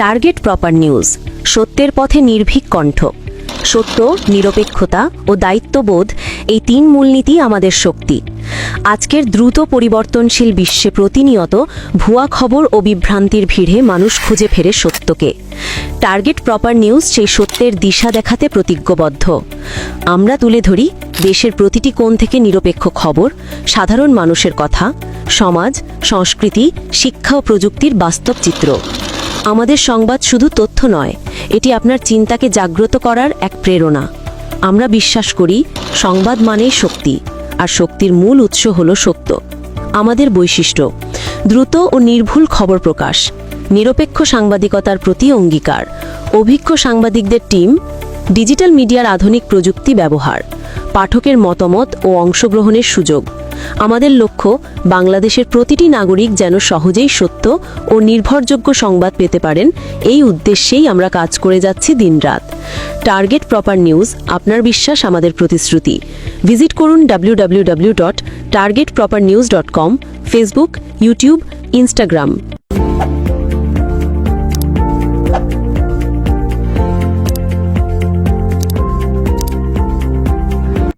Target proper news, সত্যের পথে নির্ভীক কণ্ঠ। সত্য, নিরপেক্ষতা ও দায়িত্ববোধ এই তিন মূলনীতি আমাদের শক্তি। আজকের দ্রুত পরিবর্তনশীল বিশ্বে প্রতিনিয়ত ভুয়া খবর ও বিভ্রান্তির ভিড়ে মানুষ খুঁজে ফেরে সত্যকে। টার্গেট প্রপার নিউজ সেই সত্যের দিশা দেখাতে প্রতিজ্ঞবদ্ধ। আমরা তুলে ধরি দেশের প্রতিটি কোণ থেকে নিরপেক্ষ খবর, সাধারণ মানুষের কথা, সমাজ, সংস্কৃতি, শিক্ষা ও প্রযুক্তির বাস্তব চিত্র। আমাদের সংবাদ শুধু তথ্য নয়, এটি আপনার চিন্তাকে জাগ্রত করার এক প্রেরণা। আমরা বিশ্বাস করি, সংবাদ মানেই শক্তি, আর শক্তির মূল উৎস হল সত্য। আমাদের বৈশিষ্ট্য, দ্রুত ও নির্ভুল খবর প্রকাশ, নিরপেক্ষ সাংবাদিকতার প্রতি অঙ্গীকার, অভিজ্ঞ সাংবাদিকদের টিম, ডিজিটাল মিডিয়ার আধুনিক প্রযুক্তি ব্যবহার, পাঠকের মতামত ও অংশগ্রহণের সুযোগ। আমাদের লক্ষ্য বাংলাদেশের প্রতিটি নাগরিক যেন সহজেই সত্য ও নির্ভরযোগ্য সংবাদ পেতে পারেন। এই উদ্দেশ্যেই আমরা কাজ করে যাচ্ছি দিনরাত। টার্গেট প্রপার নিউজ, আপনার বিশ্বাস, আমাদের প্রতিশ্রুতি। ভিজিট করুন W dot target proper news dot com Facebook YouTube Instagram